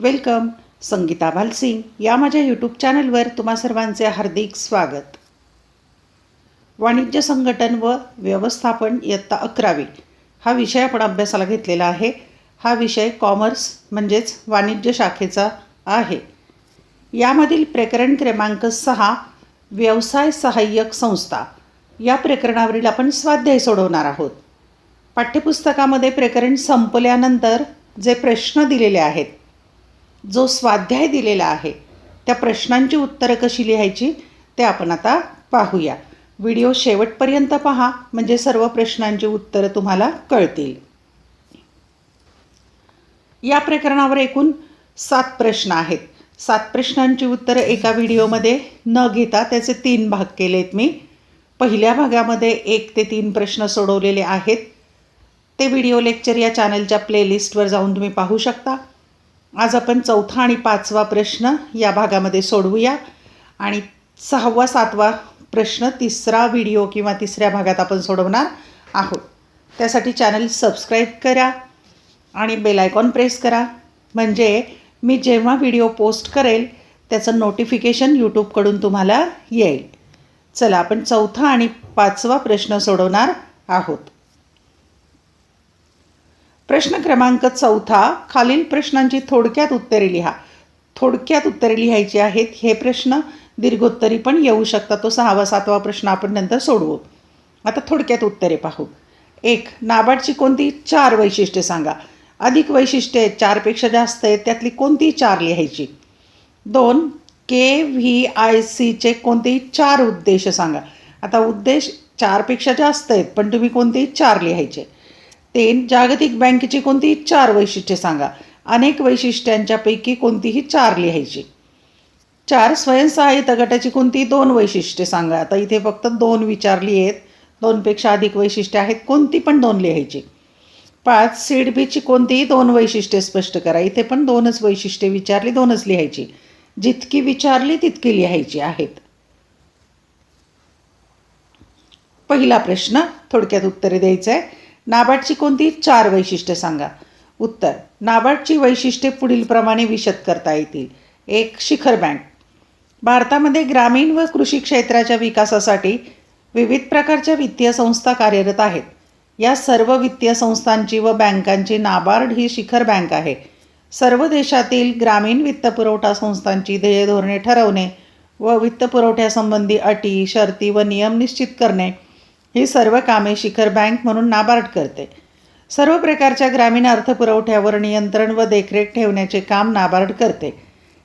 Welcome. Sangeeta Bhalsingh या माझ्या YouTube चॅनलवर तुम्हा सर्वांचे हार्दिक स्वागत. वाणिज्य संघटन व व्यवस्थापन इयत्ता अकरावी. हा विषय आपण अभ्यासाला घेतलेला आहे. हा विषय कॉमर्स म्हणजेच वाणिज्य शाखेचा आहे. यामधील प्रकरण क्रमांक सहा व्यवसाय सहाय्यक संस्था. या प्रकरणावरील आपण स्वाध्याय सोडवणार आहोत. पाठ्यपुस्तकामध्ये प्रकरण संपल्यानंतर जे प्रश्न दिलेले आहेत जो स्वाध्याय दिलेला आहे त्या प्रश्नांची उत्तरं कशी लिहायची ते आपण आता पाहूया. व्हिडिओ शेवटपर्यंत पहा म्हणजे सर्व प्रश्नांची उत्तरं तुम्हाला कळतील. या प्रकरणावर एकूण सात प्रश्न आहेत. सात प्रश्नांची उत्तरं एका व्हिडिओमध्ये न घेता त्याचे तीन भाग केलेत मी. पहिल्या भागामध्ये एक ते तीन प्रश्न सोडवलेले आहेत. ते व्हिडिओ लेक्चर या चॅनलच्या प्लेलिस्टवर जाऊन तुम्ही पाहू शकता. आज आपण चौथा आणि पाचवा प्रश्न या भागामध्ये सोडवूया. आणि सहावा सातवा प्रश्न तिसरा व्हिडिओ किंवा तिसऱ्या भागात आपण सोडवणार आहोत. त्यासाठी चॅनल सबस्क्राईब करा आणि बेल आयकॉन प्रेस करा. म्हणजे मी जेव्हा व्हिडिओ पोस्ट करेल त्याचं नोटिफिकेशन यूट्यूबकडून तुम्हाला येईल. चला आपण चौथा आणि पाचवा प्रश्न सोडवणार आहोत. प्रश्न क्रमांक चौथा खालील प्रश्नांची थोडक्यात उत्तरे लिहा. थोडक्यात उत्तरे लिहायची आहेत. हे प्रश्न दीर्घोत्तरी पण येऊ शकतात. तो सहावा सातवा प्रश्न आपण नंतर सोडवू. आता थोडक्यात उत्तरे पाहू. एक नाबार्डची कोणती चार वैशिष्ट्ये सांगा. अधिक वैशिष्ट्ये आहेत चारपेक्षा जास्त आहेत. त्यातली कोणती चार लिहायची? दोन के व्ही आय सीचे कोणतेही चार उद्देश सांगा. आता उद्देश चारपेक्षा जास्त आहेत पण तुम्ही कोणतेही चार लिहायचे. तीन. जागतिक बँकेची कोणतीही चार वैशिष्ट्ये सांगा. अनेक वैशिष्ट्यांच्यापैकी कोणतीही चार लिहायची. चार स्वयंसहाय्यता गटाची कोणती दोन वैशिष्ट्ये सांगा. आता इथे फक्त दोन विचारली आहेत दोनपेक्षा अधिक वैशिष्ट्ये आहेत. कोणती पण दोन लिहायची. पाच सीड बीची कोणतीही दोन वैशिष्ट्ये स्पष्ट करा. इथे पण दोनच वैशिष्ट्ये विचारली दोनच लिहायची. जितकी विचारली तितकी लिहायची आहेत. पहिला प्रश्न थोडक्यात उत्तरे द्यायचं आहे नाबार्डची कोणती? चार वैशिष्ट्ये सांगा. उत्तर नाबार्डची वैशिष्ट्ये पुढीलप्रमाणे विशद करता येतील. एक शिखर बँक. भारतामध्ये ग्रामीण व कृषी क्षेत्राच्या विकासासाठी विविध प्रकारच्या वित्तीय संस्था कार्यरत आहेत. या सर्व वित्तीय संस्थांची व बँकांची नाबार्ड ही शिखर बँक आहे. सर्व देशातील ग्रामीण वित्तपुरवठा संस्थांची ध्येय धोरणे ठरवणे व वित्तपुरवठ्यासंबंधी अटी शर्ती व नियम निश्चित करणे ही सर्व कामे शिखर बँक म्हणून नाबार्ड करते. सर्व प्रकारच्या ग्रामीण अर्थपुरवठ्यावर नियंत्रण व देखरेख ठेवण्याचे काम नाबार्ड करते.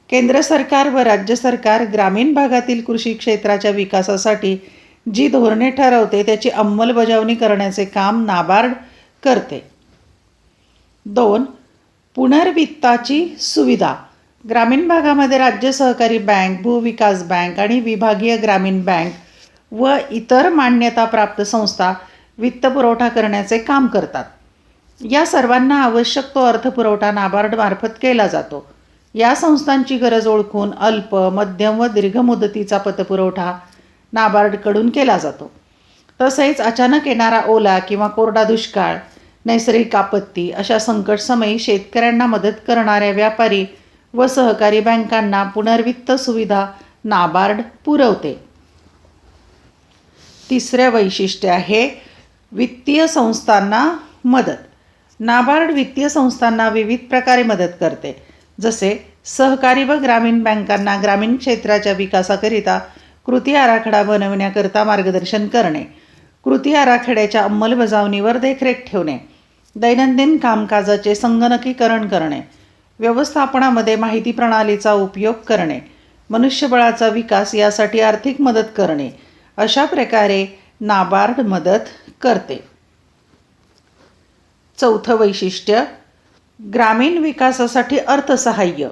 केंद्र सरकार व राज्य सरकार ग्रामीण भागातील कृषी क्षेत्राच्या विकासासाठी जी धोरणे ठरवते त्याची अंमलबजावणी करण्याचे काम नाबार्ड करते. दोन पुनर्वित्ताची सुविधा. ग्रामीण भागामध्ये राज्य सहकारी बँक भूविकास बँक आणि विभागीय ग्रामीण बँक व इतर मान्यताप्राप्त संस्था वित्तपुरवठा करण्याचे काम करतात. या सर्वांना आवश्यक तो अर्थपुरवठा नाबार्डमार्फत केला जातो. या संस्थांची गरज ओळखून अल्प मध्यम व दीर्घ मुदतीचा पतपुरवठा नाबार्डकडून केला जातो. तसेच अचानक येणारा ओला किंवा कोरडा दुष्काळ नैसर्गिक आपत्ती अशा संकटसमयी शेतकऱ्यांना मदत करणाऱ्या व्यापारी व सहकारी बँकांना पुनर्वित्त सुविधा नाबार्ड पुरवते. तिसरं वैशिष्ट्य आहे वित्तीय संस्थांना मदत. नाबार्ड वित्तीय संस्थांना विविध प्रकारे मदत करते. जसे सहकारी व ग्रामीण बँकांना ग्रामीण क्षेत्राच्या विकासाकरिता कृती आराखडा बनवण्याकरता मार्गदर्शन करणे कृती आराखड्याच्या अंमलबजावणीवर देखरेख ठेवणे दैनंदिन कामकाजाचे संगणकीकरण करणे व्यवस्थापनामध्ये माहिती प्रणालीचा उपयोग करणे मनुष्यबळाचा विकास यासाठी आर्थिक मदत करणे अशा प्रकारे नाबार्ड मदत करते. चौथं वैशिष्ट्य ग्रामीण विकासासाठी अर्थसहाय्य.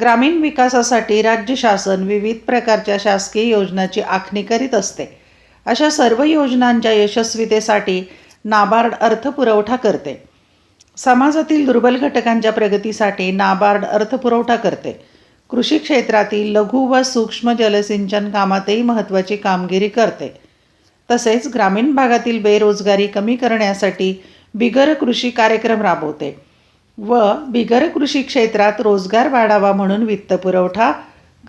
ग्रामीण विकासासाठी राज्य शासन विविध प्रकारच्या शासकीय योजनाची आखणी करीत असते. अशा सर्व योजनांच्या यशस्वीतेसाठी नाबार्ड अर्थपुरवठा करते. समाजातील दुर्बल घटकांच्या प्रगतीसाठी नाबार्ड अर्थपुरवठा करते. कृषी क्षेत्रातील लघु व सूक्ष्म जलसिंचन कामातही महत्त्वाची कामगिरी करते. तसेच ग्रामीण भागातील बेरोजगारी कमी करण्यासाठी बिगर कृषी कार्यक्रम राबवते व बिगर कृषी क्षेत्रात रोजगार वाढावा म्हणून वित्तपुरवठा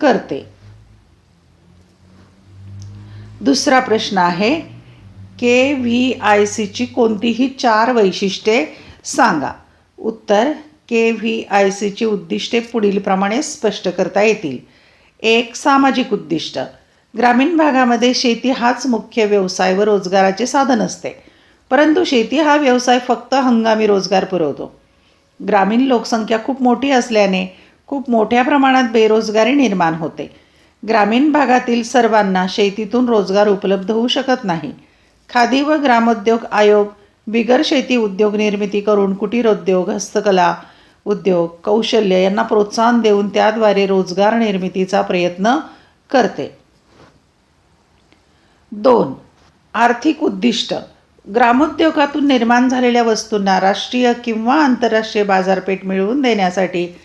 करते. दुसरा प्रश्न आहे के व्ही आय सीची कोणतीही चार वैशिष्ट्ये सांगा. उत्तर के व्ही आय सीची उद्दिष्टे पुढीलप्रमाणे स्पष्ट करता येतील. एक सामाजिक उद्दिष्ट. ग्रामीण भागामध्ये शेती हाच मुख्य व्यवसाय व रोजगाराचे साधन असते. परंतु शेती हा व्यवसाय फक्त हंगामी रोजगार पुरवतो. ग्रामीण लोकसंख्या खूप मोठी असल्याने खूप मोठ्या प्रमाणात बेरोजगारी निर्माण होते. ग्रामीण भागातील सर्वांना शेतीतून रोजगार उपलब्ध होऊ शकत नाही. खादी व ग्रामोद्योग आयोग बिगर शेती उद्योग निर्मिती करून कुटीरोद्योग हस्तकला उद्योग कौशल्य यांना प्रोत्साहन देऊन त्याद्वारे रोजगार निर्मितीचा प्रयत्न करते. दोन आर्थिक उद्दिष्ट. ग्रामोद्योगातून निर्माण झालेल्या वस्तूंना राष्ट्रीय किंवा आंतरराष्ट्रीय बाजारपेठ मिळवून देण्यासाठी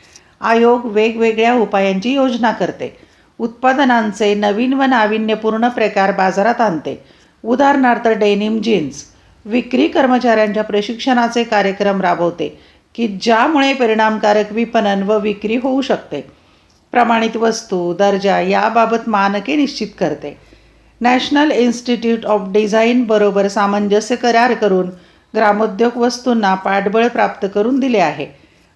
आयोग वेगवेगळ्या उपायांची योजना करते. उत्पादनांचे नवीन व नाविन्यपूर्ण प्रकार बाजारात आणते. उदाहरणार्थ डेनिम जीन्स. विक्री कर्मचाऱ्यांच्या प्रशिक्षणाचे कार्यक्रम राबवते. की ज्यामुळे परिणामकारक विपणन व विक्री होऊ शकते. प्रमाणित वस्तू दर्जा याबाबत मानके निश्चित करते. नॅशनल इन्स्टिट्यूट ऑफ डिझाईन बरोबर सामंजस्य करार करून ग्रामोद्योग वस्तूंना पाठबळ प्राप्त करून दिले आहे.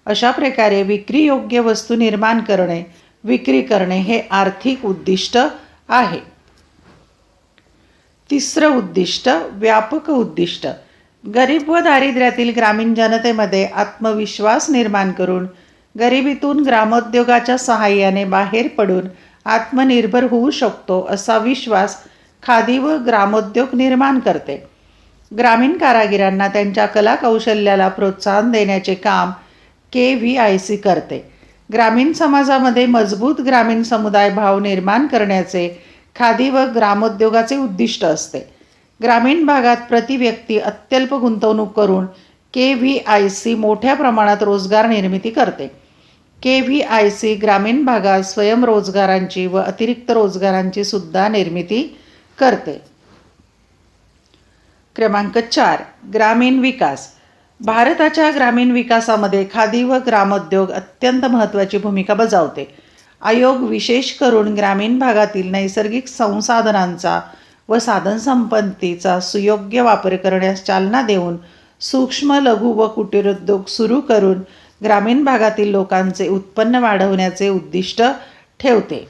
अशा प्रकारे विक्री योग्य वस्तू निर्माण करणे विक्री करणे हे आर्थिक उद्दिष्ट आहे. तिसरं उद्दिष्ट व्यापक उद्दिष्ट. गरीब व दारिद्र्यातील ग्रामीण जनतेमध्ये आत्मविश्वास निर्माण करून गरिबीतून ग्रामोद्योगाच्या सहाय्याने बाहेर पडून आत्मनिर्भर होऊ शकतो असा विश्वास खादी व ग्रामोद्योग निर्माण करते. ग्रामीण कारागिरांना त्यांच्या कलाकौशल्याला प्रोत्साहन देण्याचे काम के व्ही आय सी करते. ग्रामीण समाजामध्ये मजबूत ग्रामीण समुदाय भाव निर्माण करण्याचे खादी व ग्रामोद्योगाचे उद्दिष्ट असते. ग्रामीण भागात प्रति व्यक्ती अत्यल्प गुंतवणूक करून के व्ही आय सी मोठ्या प्रमाणात रोजगार निर्मिती करते. के व्ही आय सी ग्रामीण भागात स्वयंरोजगारांची व अतिरिक्त रोजगारांची सुद्धा निर्मिती करते. क्रमांक चार ग्रामीण विकास. भारताच्या ग्रामीण विकासामध्ये खादी व ग्रामोद्योग अत्यंत महत्त्वाची भूमिका बजावते. आयोग विशेष करून ग्रामीण भागातील नैसर्गिक संसाधनांचा व साधनसंपत्तीचा सुयोग्य वापर करण्यास चालना देऊन सूक्ष्म लघु व कुटीरोद्योग सुरू करून ग्रामीण भागातील लोकांचे उत्पन्न वाढवण्याचे उद्दिष्ट ठेवते.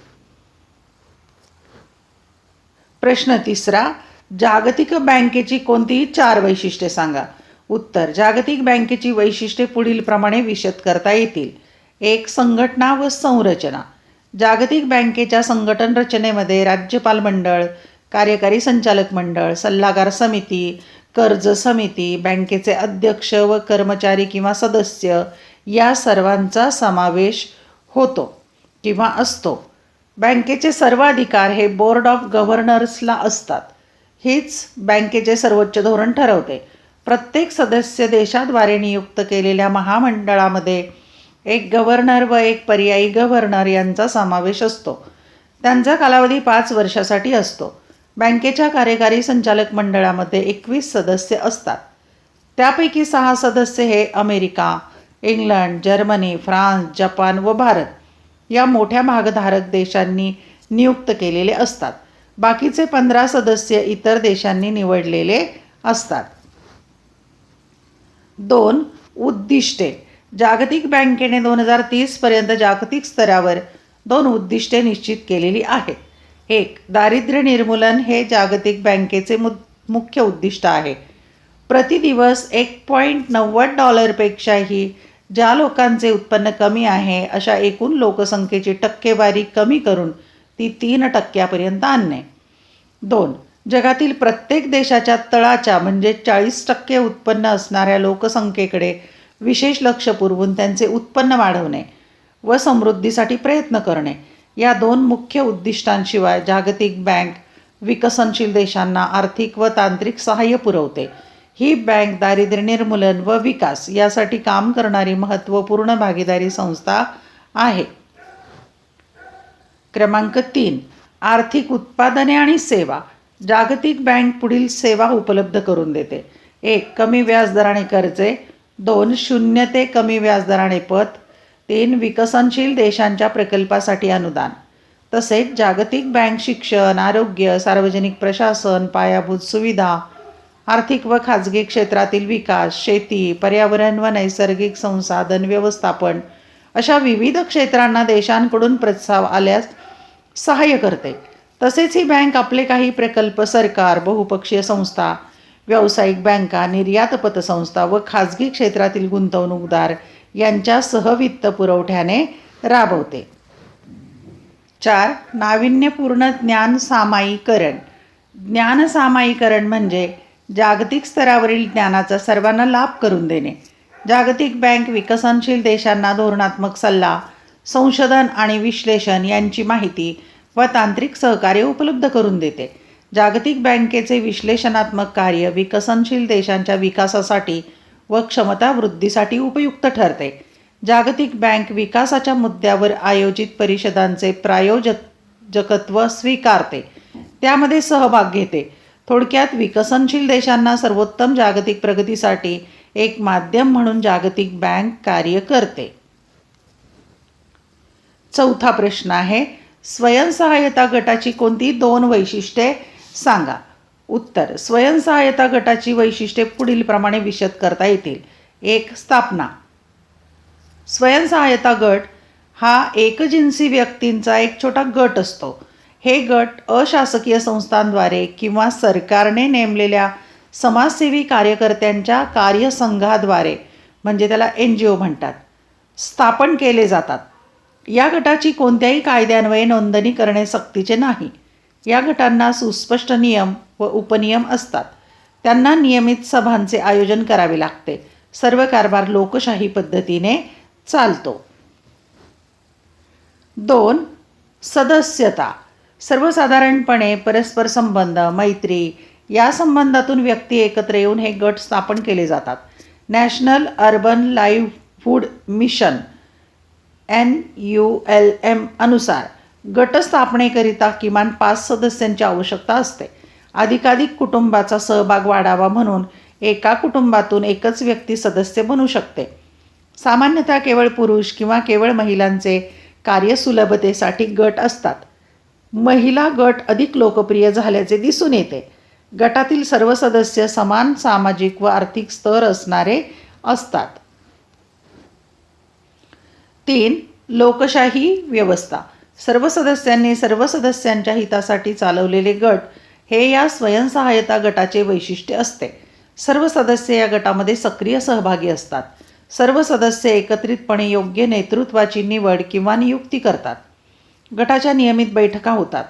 प्रश्न तिसरा जागतिक बँकेची कोणतीही चार वैशिष्ट्ये सांगा. उत्तर जागतिक बँकेची वैशिष्ट्ये पुढीलप्रमाणे विशद करता येतील. एक संघटना व संरचना. जागतिक बँकेच्या संघटन रचनेमध्ये राज्यपाल मंडळ कार्यकारी संचालक मंडळ सल्लागार समिती कर्ज समिती बँकेचे अध्यक्ष व कर्मचारी किंवा सदस्य या सर्वांचा समावेश होतो किंवा असतो. बँकेचे सर्व अधिकार हे बोर्ड ऑफ गव्हर्नर्सला असतात. हीच बँकेचे सर्वोच्च धोरण ठरवते. प्रत्येक सदस्य देशाद्वारे नियुक्त केलेल्या महामंडळामध्ये एक गव्हर्नर व एक पर्यायी गव्हर्नर यांचा समावेश असतो. त्यांचा कालावधी पाच वर्षासाठी असतो. बँकेच्या कार्यकारी संचालक मंडळामध्ये एकवीस सदस्य असतात. त्यापैकी सहा सदस्य हे America England Germany France Japan व भारत या मोठ्या भागधारक देशांनी नियुक्त केलेले असतात. बाकीचे पंधरा सदस्य इतर देशांनी निवडलेले असतात. दोन उद्दिष्टे. जागतिक बँकेने दोन हजार तीसपर्यंत जागतिक स्तरावर दोन उद्दिष्टे निश्चित केलेली आहेत. एक दारिद्र्य निर्मूलन हे जागतिक बँकेचे मु मुख्य उद्दिष्ट आहे. प्रति दिवस एक पॉईंट नव्वद डॉलरपेक्षाही ज्या लोकांचे उत्पन्न कमी आहे अशा एकूण लोकसंख्येची टक्केवारी कमी करून ती तीन टक्क्यापर्यंत आणणे. दोन जगातील प्रत्येक देशाच्या तळाच्या म्हणजे चाळीस टक्के उत्पन्न असणाऱ्या लोकसंख्येकडे विशेष लक्ष पुरवून त्यांचे उत्पन्न वाढवणे व समृद्धीसाठी प्रयत्न करणे. या दोन मुख्य उद्दिष्टांशिवाय जागतिक बँक विकसनशील देशांना आर्थिक व तांत्रिक सहाय्य पुरवते. ही बँक दारिद्र्य निर्मूलन व विकास यासाठी काम करणारी महत्त्वपूर्ण भागीदारी संस्था आहे. क्रमांक तीन आर्थिक उत्पादने आणि सेवा. जागतिक बँक पुढील सेवा उपलब्ध करून देते. एक कमी व्याजदराने कर्जे. दोन शून्य ते कमी व्याजदराने पत. तीन विकसनशील देशांच्या प्रकल्पासाठी अनुदान. तसेच जागतिक बँक शिक्षण आरोग्य सार्वजनिक प्रशासन पायाभूत सुविधा आर्थिक व खाजगी क्षेत्रातील विकास शेती पर्यावरण व नैसर्गिक संसाधन व्यवस्थापन अशा विविध क्षेत्रांना देशांकडून प्रस्ताव आल्यास सहाय्य करते. तसेच ही बँक आपले काही प्रकल्प सरकार बहुपक्षीय संस्था व्यावसायिक बँका निर्यात पतसंस्था व खाजगी क्षेत्रातील गुंतवणूकदार यांच्या सहवित्त पुरवठ्याने राबवते. चार नाविन्यपूर्ण ज्ञान सामायिकरण ज्ञान सामायिकरण म्हणजे जागतिक स्तरावरील ज्ञानाचा सर्वांना लाभ करून देणे. जागतिक बँक विकसनशील देशांना धोरणात्मक सल्ला संशोधन आणि विश्लेषण यांची माहिती व तांत्रिक सहकार्य उपलब्ध करून देते. जागतिक बँकेचे विश्लेषणात्मक कार्य विकसनशील देशांच्या विकासासाठी व क्षमता वृद्धीसाठी उपयुक्त ठरते. जागतिक बँक विकासाच्या मुद्द्यावर आयोजित परिषदांचे प्रायोजक जकत्व स्वीकारते. त्यामध्ये सहभाग घेते. थोडक्यात विकसनशील देशांना सर्वोत्तम जागतिक प्रगतीसाठी एक माध्यम म्हणून जागतिक बँक कार्य करते. चौथा प्रश्न आहे स्वयंसहाय्यता गटाची कोणती दोन वैशिष्ट्ये सांगा. उत्तर. स्वयंसहाय्यता गटाची वैशिष्ट्ये पुढीलप्रमाणे विशद करता येतील. एक स्थापना. स्वयंसहाय्यता गट हा एकजिन्सी व्यक्तींचा एक छोटा गट असतो. हे गट अशासकीय संस्थांद्वारे किंवा सरकारने नेमलेल्या समाजसेवी कार्यकर्त्यांच्या कार्यसंघाद्वारे म्हणजे त्याला एन जी ओ म्हणतात स्थापन केले जातात. या गटाची कोणत्याही कायद्यान्वये नोंदणी करणे सक्तीचे नाही. या गटांना सुस्पष्ट नियम व उपनियम असतात. त्यांना नियमित सभांचे आयोजन करावे लागते. सर्व कारभार लोकशाही पद्धतीने चालतो. दोन सदस्यता. सर्वसाधारणपणे परस्पर संबंध मैत्री या संबंधातून व्यक्ती एकत्र येऊन हे गट स्थापन केले जातात. National urban livelihood mission N U L M अनुसार गट स्थापनेकरिता किमान पाच सदस्यांची आवश्यकता असते. अधिकाधिक कुटुंबाचा सहभाग वाढावा म्हणून एका कुटुंबातून एकच व्यक्ती सदस्य बनू शकते. सामान्यतः केवळ पुरुष किंवा केवळ महिलांचे कार्यसुलभतेसाठी गट असतात. महिला गट अधिक लोकप्रिय झाल्याचे दिसून येते. गटातील सर्व सदस्य समान सामाजिक व आर्थिक स्तर असणारे असतात. तीन लोकशाही व्यवस्था. सर्व सदस्यांनी सर्व सदस्यांच्या हितासाठी चालवलेले गट हे या स्वयंसहाय्यता गटाचे वैशिष्ट्य असते. सर्व सदस्य या गटामध्ये सक्रिय सहभागी असतात. सर्व सदस्य एकत्रितपणे योग्य नेतृत्वाची निवड किंवा नियुक्ती करतात. गटाच्या नियमित बैठका होतात.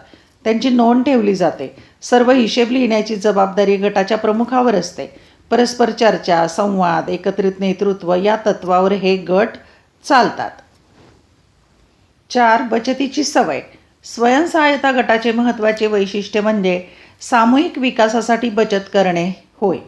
त्यांची नोंद ठेवली जाते. सर्व हिशेब लिहिण्याची जबाबदारी गटाच्या प्रमुखावर असते. परस्पर चर्चा संवाद एकत्रित नेतृत्व या तत्वावर हे गट चालतात. चार बचतीची सवय. स्वयंसहाय्यता गटाचे महत्त्वाचे वैशिष्ट्य म्हणजे सामूहिक विकासासाठी बचत करणे होय.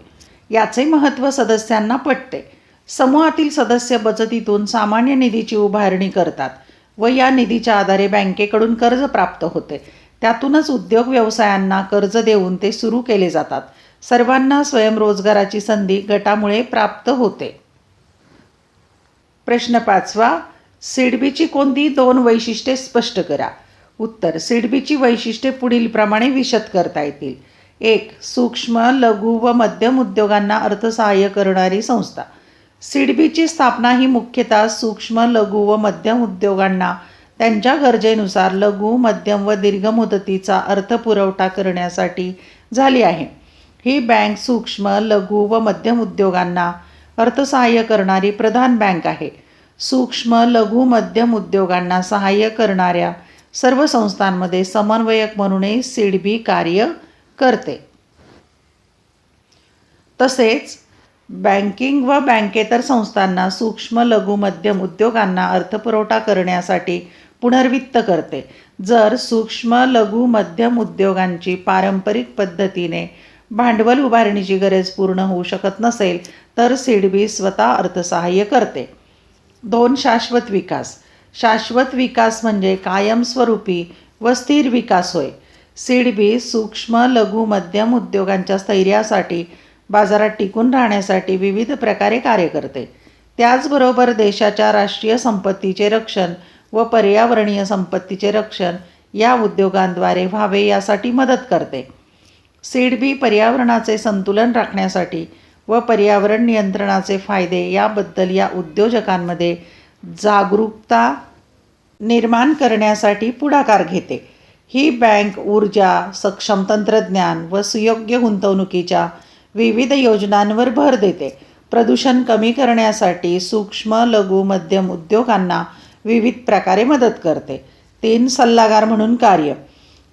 याचे महत्त्व सदस्यांना पटते. समूहातील सदस्य बचतीतून सामान्य निधीची उभारणी करतात व या निधीच्या आधारे बँकेकडून कर्ज प्राप्त होते. त्यातूनच उद्योग व्यवसायांना कर्ज देऊन ते सुरू केले जातात. सर्वांना स्वयंरोजगाराची संधी गटामुळे प्राप्त होते. प्रश्न पाचवा सिडबीची कोणती दोन वैशिष्ट्ये स्पष्ट करा. उत्तर. सिडबीची वैशिष्ट्ये पुढीलप्रमाणे विशद करता येतील. एक सूक्ष्म लघु व मध्यम उद्योगांना अर्थसहाय्य करणारी संस्था. सिडबीची स्थापना ही मुख्यतः सूक्ष्म लघु व मध्यम उद्योगांना त्यांच्या गरजेनुसार लघु मध्यम व दीर्घ मुदतीचा अर्थपुरवठा करण्यासाठी झाली आहे. ही बँक सूक्ष्म लघु व मध्यम उद्योगांना अर्थसहाय्य करणारी प्रधान बँक आहे. सूक्ष्म लघु मध्यम उद्योगांना सहाय्य करणाऱ्या सर्व संस्थांमध्ये समन्वयक म्हणूनही सिडबी कार्य करते. तसेच बँकिंग व बँकेतर संस्थांना सूक्ष्म लघु मध्यम उद्योगांना अर्थपुरवठा करण्यासाठी पुनर्वित्त करते. जर सूक्ष्म लघु मध्यम उद्योगांची पारंपरिक पद्धतीने भांडवल उभारणीची गरज पूर्ण होऊ शकत नसेल तर सिडबी स्वतः अर्थसहाय्य करते. दोन शाश्वत विकास. शाश्वत विकास म्हणजे कायमस्वरूपी व स्थिर विकास होय. सीड बी सूक्ष्म लघु मध्यम उद्योगांच्या स्थैर्यासाठी बाजारात टिकून राहण्यासाठी विविध प्रकारे कार्य करते. त्याचबरोबर देशाच्या राष्ट्रीय संपत्तीचे रक्षण व पर्यावरणीय संपत्तीचे रक्षण या उद्योगांद्वारे व्हावे यासाठी मदत करते. सीडबी पर्यावरणाचे संतुलन राखण्यासाठी व पर्यावरण नियंत्रणाचे फायदे याबद्दल या उद्योजकांमध्ये जागरूकता निर्माण करण्यासाठी पुढाकार घेते. ही बँक ऊर्जा सक्षम तंत्रज्ञान व सुयोग्य गुंतवणुकीच्या विविध योजनांवर भर देते. प्रदूषण कमी करण्यासाठी सूक्ष्म लघु मध्यम उद्योगांना विविध प्रकारे मदत करते. तीन सल्लागार म्हणून कार्य.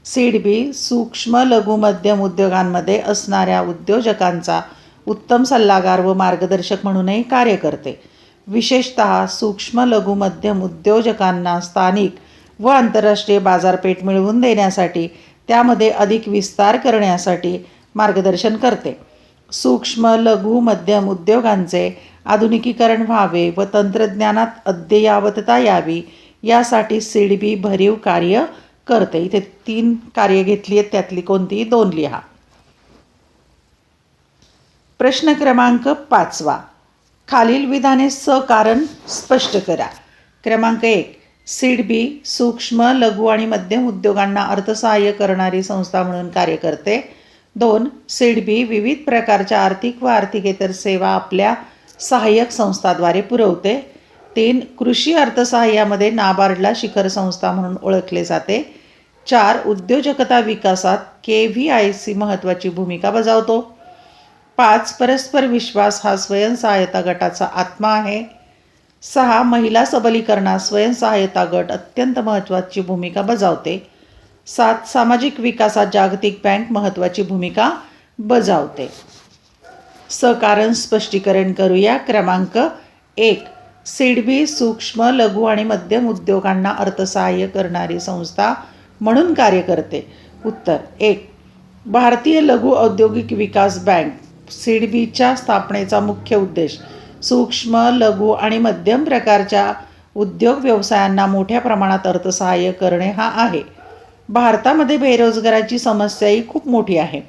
सीडबी सूक्ष्म लघु मध्यम उद्योगांमध्ये असणाऱ्या उद्योजकांचा उत्तम सल्लागार व मार्गदर्शक म्हणूनही कार्य करते. विशेषत सूक्ष्म लघु मध्यम उद्योजकांना स्थानिक व आंतरराष्ट्रीय बाजारपेठ मिळवून देण्यासाठी त्यामध्ये अधिक विस्तार करण्यासाठी मार्गदर्शन करते. सूक्ष्म लघु मध्यम उद्योगांचे आधुनिकीकरण व्हावे व तंत्रज्ञानात अद्ययावतता यावी यासाठी सीडबी भरीव कार्य करते. इथे तीन कार्य घेतली आहेत. त्यातली कोणतीही दोन लिहा. प्रश्न क्रमांक पाचवा. खालील विधाने सकारण स्पष्ट करा. क्रमांक एक सीड बी सूक्ष्म लघु आणि मध्यम उद्योगांना अर्थसहाय्य करणारी संस्था म्हणून कार्य करते. दोन सीड बी विविध प्रकारच्या आर्थिक व आर्थिकेतर सेवा आपल्या सहाय्यक संस्थाद्वारे पुरवते. तीन कृषी अर्थसहाय्यामध्ये नाबार्डला शिखर संस्था म्हणून ओळखले जाते. चार उद्योजकता विकासात के व्ही आय सी महत्त्वाची भूमिका बजावतो. पाच परस्पर विश्वास हा स्वयंसहायता गटाचा आत्मा आहे. सहा महिला सबलीकरणात स्वयंसहायता गट अत्यंत महत्त्वाची भूमिका बजावते. सात सामाजिक विकासात जागतिक बँक महत्त्वाची भूमिका बजावते. सकारण स्पष्टीकरण करूया. क्रमांक एक सिडबी सूक्ष्म लघु आणि मध्यम उद्योगांना अर्थसहाय्य करणारी संस्था म्हणून कार्य करते. उत्तर एक भारतीय लघु औद्योगिक विकास बँक. सिडबीच्या स्थापनेचा मुख्य उद्देश सूक्ष्म लघु आणि मध्यम प्रकारच्या उद्योग व्यवसायांना मोठ्या प्रमाणात अर्थसहाय्य करणे हा आहे. भारतामध्ये बेरोजगाराची समस्याही खूप मोठी आहे.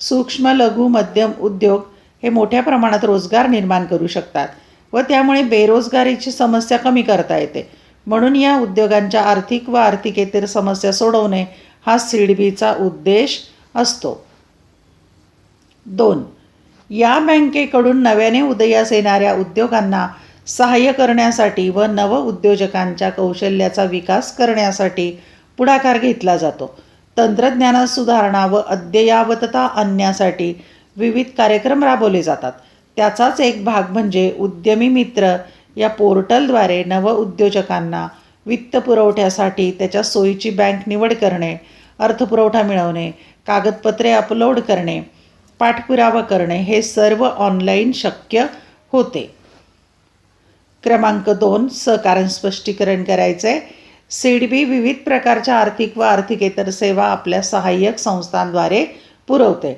सूक्ष्म लघु मध्यम उद्योग हे मोठ्या प्रमाणात रोजगार निर्माण करू शकतात व त्यामुळे बेरोजगारीची समस्या कमी करता येते. म्हणून या उद्योगांच्या आर्थिक व आर्थिकेतर समस्या सोडवणे हा सिडबीचा उद्देश असतो. दोन या बँकेकडून नव्याने उदयास येणाऱ्या उद्योगांना सहाय्य करण्यासाठी व नव उद्योजकांच्या कौशल्याचा विकास करण्यासाठी पुढाकार घेतला जातो. तंत्रज्ञानात सुधारणा व अद्ययावतता आणण्यासाठी विविध कार्यक्रम राबवले जातात. त्याचाच एक भाग म्हणजे उद्यमी मित्र या पोर्टलद्वारे नव उद्योजकांना वित्तपुरवठ्यासाठी त्याच्या सोयीची बँक निवड करणे अर्थपुरवठा मिळवणे कागदपत्रे अपलोड करणे पाठपुरावा करणे हे सर्व ऑनलाईन शक्य होते. क्रमांक दोन सहकारण स्पष्टीकरण करायचं आहे सीडबी विविध प्रकारच्या आर्थिक व आर्थिकेतर सेवा आपल्या सहाय्यक संस्थांद्वारे पुरवते.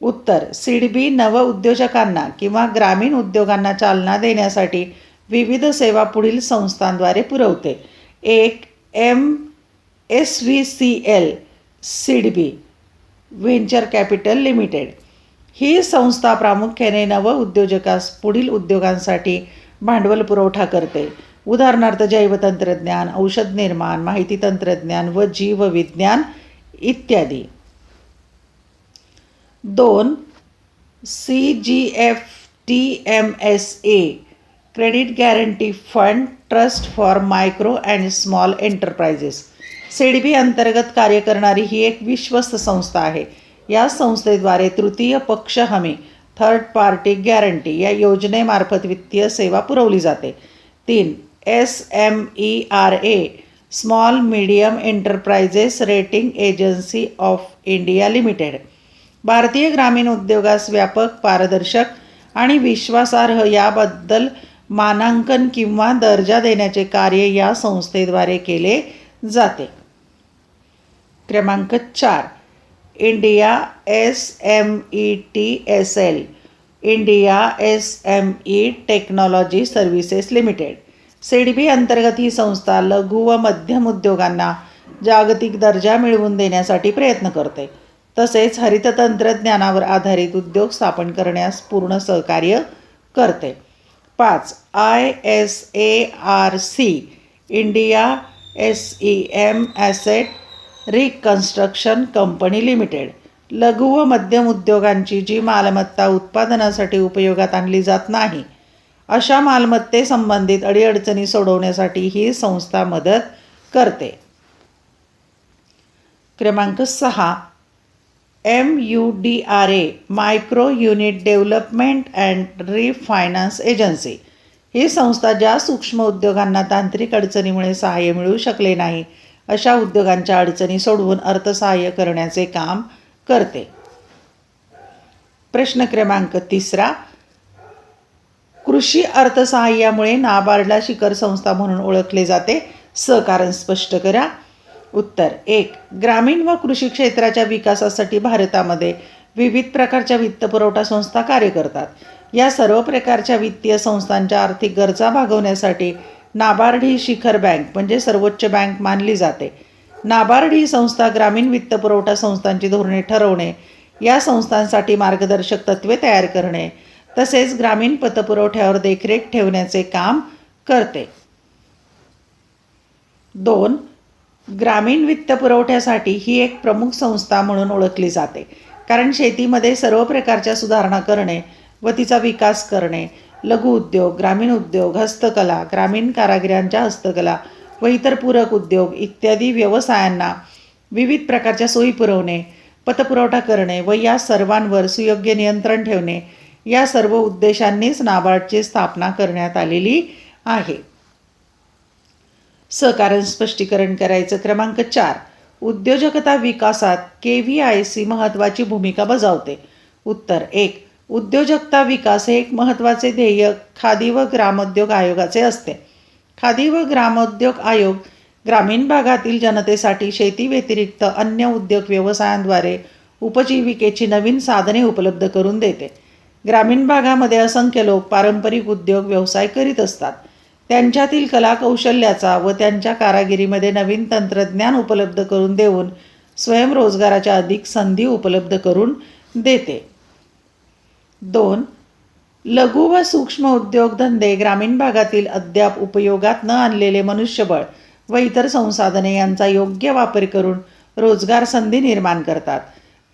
उत्तर सीडबी नव उद्योजकांना किंवा ग्रामीण उद्योगांना चालना देण्यासाठी विविध सेवा पुढील संस्थांद्वारे पुरवते. एक M S V C L SIDBI venture capital limited ही संस्था प्रामुख्याने नव उद्योजकास पुढील उद्योगांसाठी भांडवल पुरवठा करते. उदाहरणार्थ जैवतंत्रज्ञान औषध निर्माण माहिती तंत्रज्ञान व जीवविज्ञान इत्यादी. दोन C G F T M S A credit guarantee fund trust for micro and small enterprises. SIDBI अंतर्गत कार्य करणारी ही एक विश्वस्त संस्था आहे. या संस्थेद्वारे तृतीय पक्ष हमी थर्ड पार्टी गॅरंटी या योजनेमार्फत वित्तीय सेवा पुरवली जाते. तीन S M E R A small medium enterprises rating agency of India limited भारतीय ग्रामीण उद्योगास व्यापक पारदर्शक आणि विश्वासार्ह याबद्दल मानांकन किंवा दर्जा देण्याचे कार्य या संस्थेद्वारे केले जाते. क्रमांक चार India S M E T S L India S M E technology services limited. SIDBI अंतर्गत ही संस्था लघु व मध्यम उद्योगांना जागतिक दर्जा मिळवून देण्यासाठी प्रयत्न करते. तसेच हरित तंत्रज्ञानावर आधारित उद्योग स्थापन करण्यास पूर्ण सहकार्य करते. पाच I S A R C India S E M asset reconstruction company limited. लघु व मध्यम उद्योगांची जी मालमत्ता उत्पादनासाठी उपयोगात आणली जात नाही अशा मालमत्तेसंबंधित अडीअडचणी सोडवण्यासाठी ही संस्था मदत करते. क्रमांक सहा. M U D R A micro unit development and refinance agency ही संस्था ज्या सूक्ष्म उद्योगांना तांत्रिक अडचणीमुळे सहाय्य मिळू शकले नाही अशा उद्योगांच्या अडचणी सोडवून अर्थसहाय्य करण्याचे काम करते. प्रश्न क्रमांक तिसरा. कृषी अर्थसहाय्यामुळे नाबार्डला शिखर संस्था म्हणून ओळखले जाते. सहकारण स्पष्ट करा. उत्तर एक. ग्रामीण व कृषी क्षेत्राच्या विकासासाठी भारतामध्ये विविध प्रकारच्या वित्तपुरवठा संस्था कार्य करतात. या सर्व प्रकारच्या वित्तीय संस्थांच्या आर्थिक गरजा भागवण्यासाठी नाबार्ड ही शिखर बँक म्हणजे सर्वोच्च बँक मानली जाते. नाबार्ड ही संस्था ग्रामीण वित्तपुरवठा संस्थांची धोरणे ठरवणे या संस्थांसाठी मार्गदर्शक तत्त्वे तयार करणे तसेच ग्रामीण पतपुरवठ्यावर देखरेख ठेवण्याचे काम करते. दोन ग्रामीण वित्तपुरवठ्यासाठी ही एक प्रमुख संस्था म्हणून ओळखली जाते. कारण शेतीमध्ये सर्व प्रकारच्या सुधारणा करणे व तिचा विकास करणे लघु उद्योग ग्रामीण उद्योग हस्तकला ग्रामीण कारागिरांच्या हस्तकला व इतर पूरक उद्योग इत्यादी व्यवसायांना विविध प्रकारच्या सोयी पुरवणे पतपुरवठा करणे व या सर्वांवर सुयोग्य नियंत्रण ठेवणे या सर्व उद्देशांनीच नाबार्डची स्थापना करण्यात आलेली आहे. सहकारण स्पष्टीकरण करायचं क्रमांक चार. उद्योजकता विकासात के व्ही आय सी महत्त्वाची भूमिका बजावते. उत्तर एक. उद्योजकता विकास हे एक महत्त्वाचे ध्येय खादी व ग्रामोद्योग आयोगाचे असते. खादी व ग्रामोद्योग आयोग ग्रामीण भागातील जनतेसाठी शेती व्यतिरिक्त अन्य उद्योग व्यवसायांद्वारे उपजीविकेची नवीन साधने उपलब्ध करून देते. ग्रामीण भागामध्ये असंख्य लोक पारंपरिक उद्योग व्यवसाय करीत असतात. त्यांच्यातील कलाकौशल्याचा व त्यांच्या कारागिरीमध्ये नवीन तंत्रज्ञान उपलब्ध करून देऊन स्वयंरोजगाराच्या अधिक संधी उपलब्ध करून देते. दोन लघु व सूक्ष्म उद्योगधंदे ग्रामीण भागातील अद्याप उपयोगात न आणलेले मनुष्यबळ व इतर संसाधने यांचा योग्य वापर करून रोजगार संधी निर्माण करतात.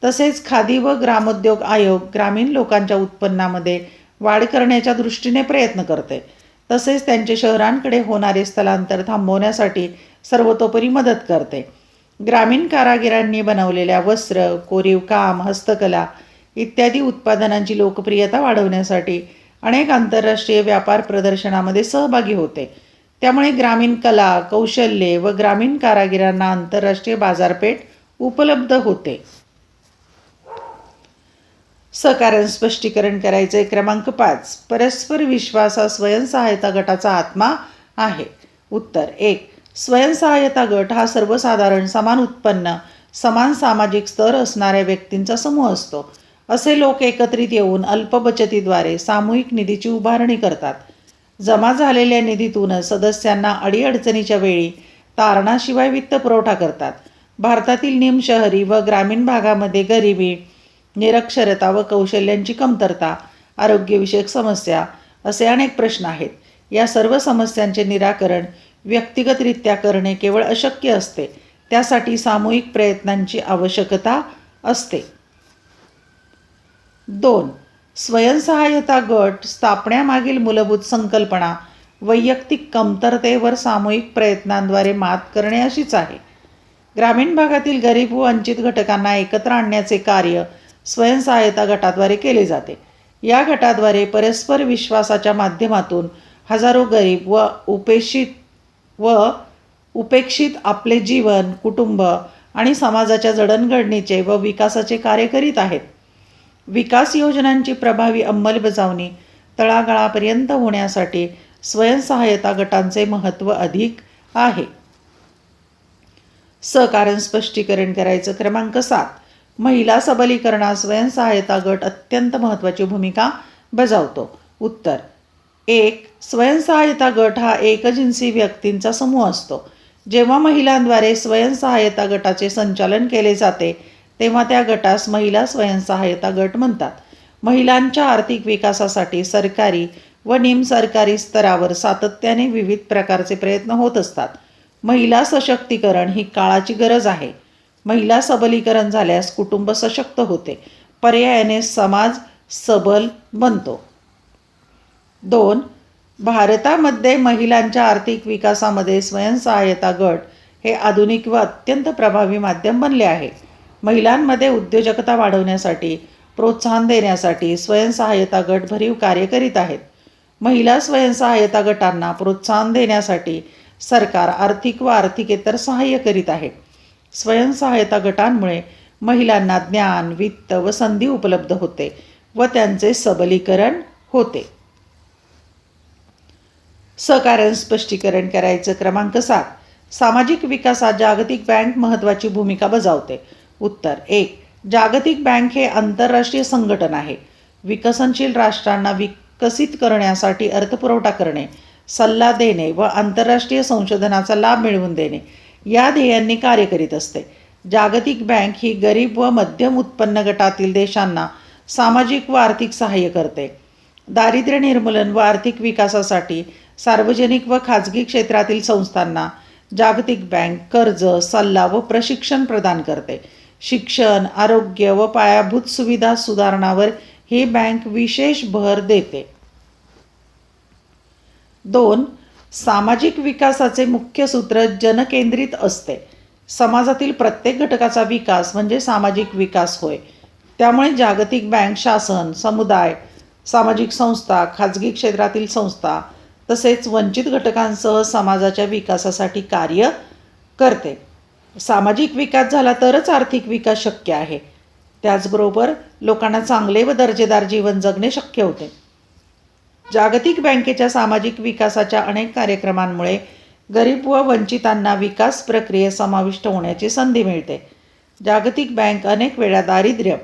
तसेच खादी व ग्रामोद्योग आयोग ग्रामीण लोकांच्या उत्पन्नामध्ये वाढ करण्याच्या दृष्टीने प्रयत्न करते. तसेच त्यांचे शहरांकडे होणारे स्थलांतर थांबवण्यासाठी सर्वतोपरी मदत करते. ग्रामीण कारागिरांनी बनवलेल्या वस्त्र कोरीव काम हस्तकला इत्यादी उत्पादनांची लोकप्रियता वाढवण्यासाठी अनेक आंतरराष्ट्रीय व्यापार प्रदर्शनामध्ये सहभागी होते. त्यामुळे ग्रामीण कला कौशल्ये व ग्रामीण कारागिरांना आंतरराष्ट्रीय बाजारपेठ उपलब्ध होते. सहकार्य स्पष्टीकरण करायचे क्रमांक पाच. परस्पर विश्वास हा स्वयंसहायता गटाचा आत्मा आहे. उत्तर एक. स्वयंसहायता गट हा सर्वसाधारण समान उत्पन्न समान सामाजिक स्तर असणाऱ्या व्यक्तींचा समूह असतो. असे लोक एकत्रित येऊन अल्प बचतीद्वारे सामूहिक निधीची उभारणी करतात. जमा झालेल्या निधीतून सदस्यांना अडीअडचणीच्या वेळी तारणाशिवाय वित्त पुरवठा करतात. भारतातील निमशहरी व ग्रामीण भागामध्ये गरिबी निरक्षरता व कौशल्यांची कमतरता आरोग्यविषयक समस्या असे अनेक प्रश्न आहेत. या सर्व समस्यांचे निराकरण व्यक्तिगतरित्या करणे केवळ अशक्य असते. त्यासाठी सामूहिक प्रयत्नांची आवश्यकता असते. दोन. स्वयंसहाय्यता गट स्थापण्यामागील मूलभूत संकल्पना वैयक्तिक कमतरतेवर सामूहिक प्रयत्नांद्वारे मात करणे अशीच आहे. ग्रामीण भागातील गरीब व वंचित घटकांना एकत्र आणण्याचे कार्य स्वयंसहाय्यता गटाद्वारे केले जाते. या गटाद्वारे परस्पर विश्वासाच्या माध्यमातून हजारो गरीब व उपेक्षित व उपेक्षित आपले जीवन कुटुंब आणि समाजाच्या जडणघडणीचे व विकासाचे कार्य करीत आहेत. विकास योजनांची प्रभावी अंमलबजावणी तळागाळापर्यंत होण्यासाठी स्वयंसहायता गटांचे महत्त्व अधिक आहे. सहकारण स्पष्टीकरण करायचं क्रमांक सात. महिला सबलीकरणात स्वयंसहायता गट अत्यंत महत्त्वाची भूमिका बजावतो. उत्तर. एक स्वयंसहायता गट हा एकजिन्सी व्यक्तींचा समूह असतो. जेव्हा महिलांद्वारे स्वयंसहायता गटाचे संचालन केले जाते तेव्हा त्या गटास महिला स्वयंसहायता गट म्हणतात. महिलांच्या आर्थिक विकासासाठी सरकारी व निमसरकारी स्तरावर सातत्याने विविध प्रकारचे प्रयत्न होत असतात. महिला सशक्तीकरण ही काळाची गरज आहे. महिला सबलीकरण झाल्यास कुटुंब सशक्त होते. पर्यायाने समाज सबल बनतो. दोन भारतामध्ये महिलांच्या आर्थिक विकासामध्ये स्वयंसहाय्यता गट हे आधुनिक व अत्यंत प्रभावी माध्यम बनले आहे. महिलांमध्ये उद्योजकता वाढवण्यासाठी प्रोत्साहन देण्यासाठी स्वयंसहाय्यता गट भरीव कार्य करीत आहेत. महिला स्वयंसहायता गटांना प्रोत्साहन देण्यासाठी सरकार आर्थिक व आर्थिकेतर सहाय्य करीत आहे. स्वयंसहाय्यता गटांमुळे महिलांना ज्ञान वित्त व संधी उपलब्ध होते व त्यांचे सबलीकरण होते. सहकार्य स्पष्टीकरण करायचं क्रमांक सात. सामाजिक विकासात जागतिक बँक महत्त्वाची भूमिका बजावते. उत्तर. एक जागतिक बँक हे आंतरराष्ट्रीय संघटन आहे. विकसनशील राष्ट्रांना विकसित करण्यासाठी अर्थपुरवठा करणे सल्ला देणे व आंतरराष्ट्रीय संशोधनाचा लाभ मिळवून देणे या ध्येयांनी कार्य करीत असते. जागतिक बँक ही गरीब व मध्यम उत्पन्न गटातील देशांना सामाजिक व आर्थिक सहाय्य करते. दारिद्र्य निर्मूलन व आर्थिक विकासासाठी सार्वजनिक व खाजगी क्षेत्रातील संस्थांना जागतिक बँक कर्ज सल्ला व प्रशिक्षण प्रदान करते. शिक्षण आरोग्य व पायाभूत सुविधा सुधारणावर ही बँक विशेष भर देते. दोन सामाजिक विकासाचे मुख्य सूत्र जनकेंद्रित असते. समाजातील प्रत्येक घटकाचा विकास म्हणजे सामाजिक विकास होय. त्यामुळे जागतिक बँक शासन समुदाय सामाजिक संस्था खाजगी क्षेत्रातील संस्था तसेच वंचित घटकांसह समाजाच्या विकासासाठी कार्य करते. सामाजिक विकास झाला तरच आर्थिक विकास शक्य आहे. त्याचबरोबर लोकांना चांगले व दर्जेदार जीवन जगणे शक्य होते. जागतिक बँकेच्या सामाजिक विकासाच्या अनेक कार्यक्रमांमुळे गरीब व वंचितांना विकास प्रक्रियेत समाविष्ट होण्याची संधी मिळते. जागतिक बँक अनेक वेळा दारिद्र्य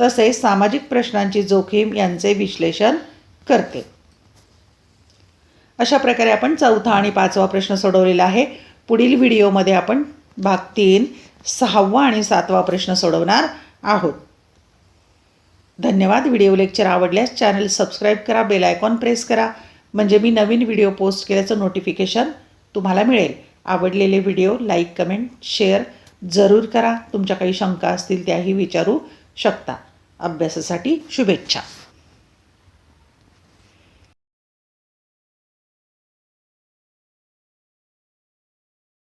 तसेच सामाजिक प्रश्नांची जोखीम यांचे विश्लेषण करते. अशा प्रकारे आपण चौथा आणि पाचवा प्रश्न सोडवलेला आहे. पुढील व्हिडिओमध्ये आपण भाग तीन सहावा आणि सातवा प्रश्न सोडवणार आहोत. धन्यवाद. व्हिडिओ लेक्चर आवडल्यास चॅनल सबस्क्राईब करा बेल आयकॉन प्रेस करा. म्हणजे मी नवीन व्हिडिओ पोस्ट केल्याचं नोटिफिकेशन तुम्हाला मिळेल. आवडलेले व्हिडिओ लाईक कमेंट शेअर जरूर करा. तुमच्या काही शंका असतील त्याही विचारू शकता. अभ्यासासाठी शुभेच्छा.